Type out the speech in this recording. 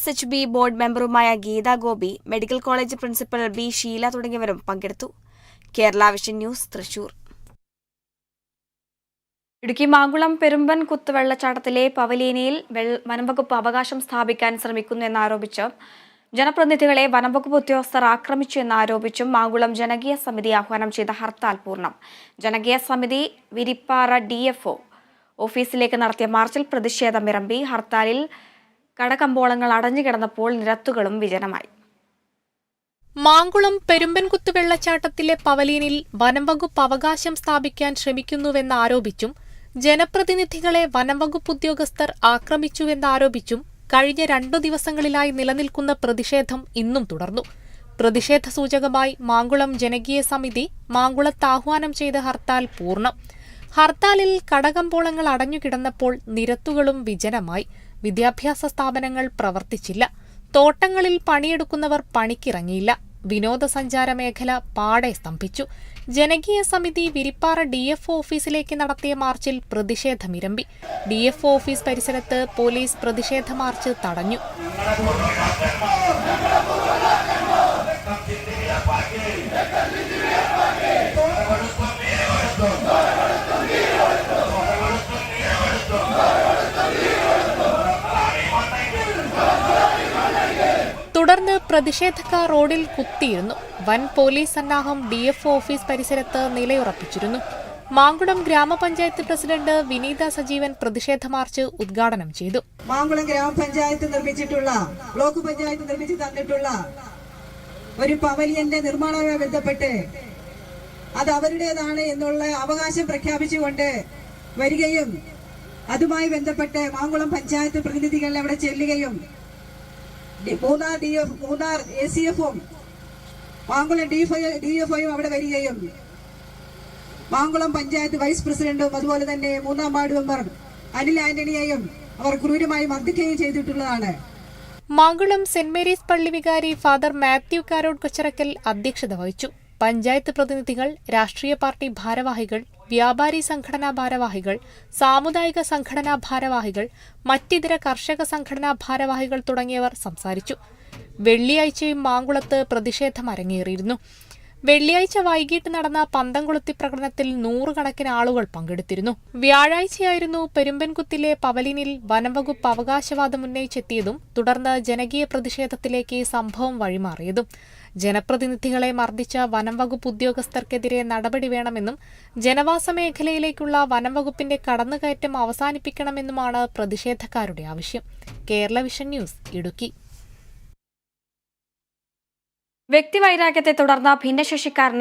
S H B board മെമ്പറുമായ Geetha Gopi medical college principal B Sheela തുടങ്ങിയവരും പങ്കെടുത്തു. Kerala vision news Thrissur. Idukki Mankulam Perumbankuthu വെള്ളച്ചാട്ടത്തിലെ പവലീനയിൽ വനംവകുപ്പ് അവകാശം സ്ഥാപിക്കാൻ ശ്രമിക്കുന്നു എന്നാരോപിച്ച് ജനപ്രതിനിധികളെ വനംവകുപ്പ് ഉദ്യോഗസ്ഥർ ആക്രമിച്ചു എന്നാരോപിച്ചും മാങ്കുളം ജനകീയ സമിതി ആഹ്വാനം ചെയ്ത ഹർത്താൽ പൂർണം. ജനകീയ സമിതി വിരിപ്പാറ ഡി ഓഫീസിലേക്ക് നടത്തിയ മാർച്ചിൽ പ്രതിഷേധമിറമ്പി ഹർത്താലിൽ കടകമ്പോളങ്ങൾ അടഞ്ഞുകിടന്നപ്പോൾ നിരത്തുകളും വിജനമായി. മാങ്കുളം പെരുമ്പൻകുത്ത് വെള്ളച്ചാട്ടത്തിലെ പവലീനിൽ വനംവകുപ്പ് അവകാശം സ്ഥാപിക്കാൻ ശ്രമിക്കുന്നുവെന്നാരോപിച്ചും ജനപ്രതിനിധികളെ വനംവകുപ്പ് ഉദ്യോഗസ്ഥർ ആക്രമിച്ചുവെന്നാരോപിച്ചും കഴിഞ്ഞ രണ്ടു ദിവസങ്ങളിലായി നിലനിൽക്കുന്ന പ്രതിഷേധം ഇന്നും തുടർന്നു. പ്രതിഷേധ സൂചകമായി മാങ്കുളം ജനകീയ സമിതി മാങ്കുളത്ത് ആഹ്വാനം ചെയ്ത ഹർത്താൽ പൂർണം. ഹർത്താലിൽ കടകമ്പോളങ്ങൾ അടഞ്ഞുകിടന്നപ്പോൾ നിരത്തുകളും വിജനമായി. വിദ്യാഭ്യാസ സ്ഥാപനങ്ങൾ പ്രവർത്തിച്ചില്ല. തോട്ടങ്ങളിൽ പണിയെടുക്കുന്നവർ പണിക്കിറങ്ങിയില്ല. വിനോദസഞ്ചാര മേഖല പാടെ സ്തംഭിച്ചു. ജനകീയ സമിതി വിരിപ്പാറ ഡി എഫ് ഓഫീസിലേക്ക് നടത്തിയ മാർച്ചിൽ പ്രതിഷേധമിരമ്പി ഡി എഫ് ഓഫീസ് പരിസരത്ത് പോലീസ് പ്രതിഷേധ മാർച്ച് തടഞ്ഞു. പ്രതിഷേധക്കാർ റോഡിൽ കുത്തിയിരുന്നു. വൻ പോലീസ് സന്നാഹം ഡി എഫ് ഓഫീസ് പരിസരത്ത് നിലയുറപ്പിച്ചിരുന്നു. മാങ്കുളം ഗ്രാമപഞ്ചായത്ത് പ്രസിഡന്റ് വിനീത സജീവൻ പ്രതിഷേധ മാർച്ച് ഉദ്ഘാടനം ചെയ്തു. മാങ്കുളം ഗ്രാമപഞ്ചായത്ത് നിർമ്മിച്ചിട്ടുള്ള ബ്ലോക്ക് പഞ്ചായത്ത് നിർമ്മിച്ചു തന്നിട്ടുള്ള ഒരു പവലിയന്റെ നിർമ്മാണവുമായി ബന്ധപ്പെട്ട് അത് അവരുടേതാണ് എന്നുള്ള അവകാശം പ്രഖ്യാപിച്ചുകൊണ്ട് വരികയും അതുമായി ബന്ധപ്പെട്ട് മാങ്കുളം പഞ്ചായത്ത് പ്രതിനിധികൾ അവിടെ ചെല്ലുകയും Munnar D F Munnar A C എഫും മാങ്കുളം ഡി ഡി എഫ് ഐയും അവിടെ വരികയും മാങ്കുളം പഞ്ചായത്ത് വൈസ് പ്രസിഡന്റും അതുപോലെ തന്നെ മൂന്നാം വാർഡ് മെമ്പർ അനിൽ ആന്റണിയെയും അവർ ക്രൂരമായി മർദ്ദിക്കുകയും ചെയ്തിട്ടുള്ളതാണ്. മാങ്കുളം സെന്റ് മേരീസ് പള്ളി വികാരി ഫാദർ മാത്യു കാരോഡ് കൊച്ചറക്കൽ അധ്യക്ഷത വഹിച്ചു. പഞ്ചായത്ത് പ്രതിനിധികൾ രാഷ്ട്രീയ പാർട്ടി ഭാരവാഹികൾ വ്യാപാരി സംഘടനാ ഭാരവാഹികൾ സാമുദായിക സംഘടനാ ഭാരവാഹികൾ മറ്റിതര കർഷക സംഘടനാ ഭാരവാഹികൾ തുടങ്ങിയവർ സംസാരിച്ചു. വെള്ളിയാഴ്ചയും മാങ്കുളത്ത് പ്രതിഷേധം അരങ്ങേറിയിരുന്നു. വെള്ളിയാഴ്ച വൈകിട്ട് നടന്ന പന്തംകുളത്തി പ്രകടനത്തിൽ നൂറുകണക്കിന് ആളുകൾ പങ്കെടുത്തിരുന്നു. വ്യാഴാഴ്ചയായിരുന്നു പെരുമ്പൻകുത്തിലെ പവലിനിൽ വനംവകുപ്പ് അവകാശവാദം ഉന്നയിച്ചെത്തിയതും തുടർന്ന് ജനകീയ പ്രതിഷേധത്തിലേക്ക് സംഭവം വഴിമാറിയതും. ജനപ്രതിനിധികളെ മർദ്ദിച്ച വനംവകുപ്പ് ഉദ്യോഗസ്ഥർക്കെതിരെ നടപടി വേണമെന്നും ജനവാസ മേഖലയിലേക്കുള്ള വനംവകുപ്പിന്റെ കടന്നുകയറ്റം അവസാനിപ്പിക്കണമെന്നുമാണ് പ്രതിഷേധക്കാരുടെ ആവശ്യം. Kerala vision news Idukki. വ്യക്തിവൈരാഗ്യത്തെ തുടർന്ന് ഭിന്നശേഷിക്കാരൻ